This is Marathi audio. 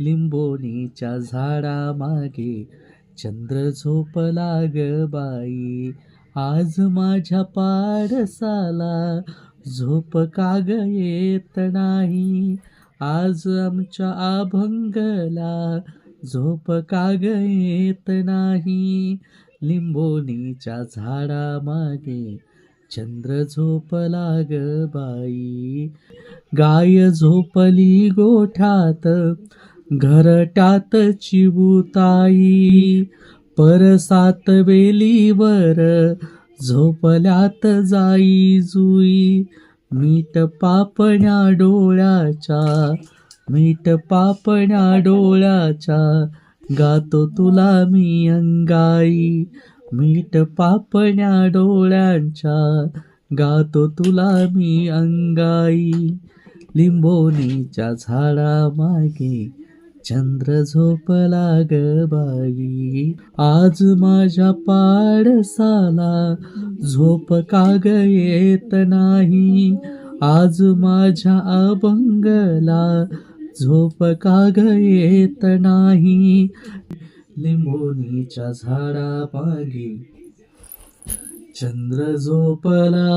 लिंबोणीच्या झाडामागे चंद्र झोपला ग बाई. आज माझ्या पाडसाला झोप काग येत नाही? आज आमच्या अभंगला झोप काग येत नाही? लिंबोणीच्या झाडामागे चंद्र झोपला ग बाई. गाय झोपली गोठ्यात घरट्यात चिबुताई परसात वेलीवर झोपल्यात जाई जुई. मीठ पापण्या डोळ्याच्या मीठ पापण्या डोळ्याच्या गातो तुला मी अंगाई. मीठ पापण्या डोळ्यांच्या गातो तुला मी अंगाई. लिंबोणीच्या झाडामागे चंद्र झोपला ग बाई. आज माझ्या पाडसाला झोप का ग येत नाही? आज माझ्या अभंगला झोप का ग येत नाही? लिंबोणीच्या झाडामागे चंद्र झोपला.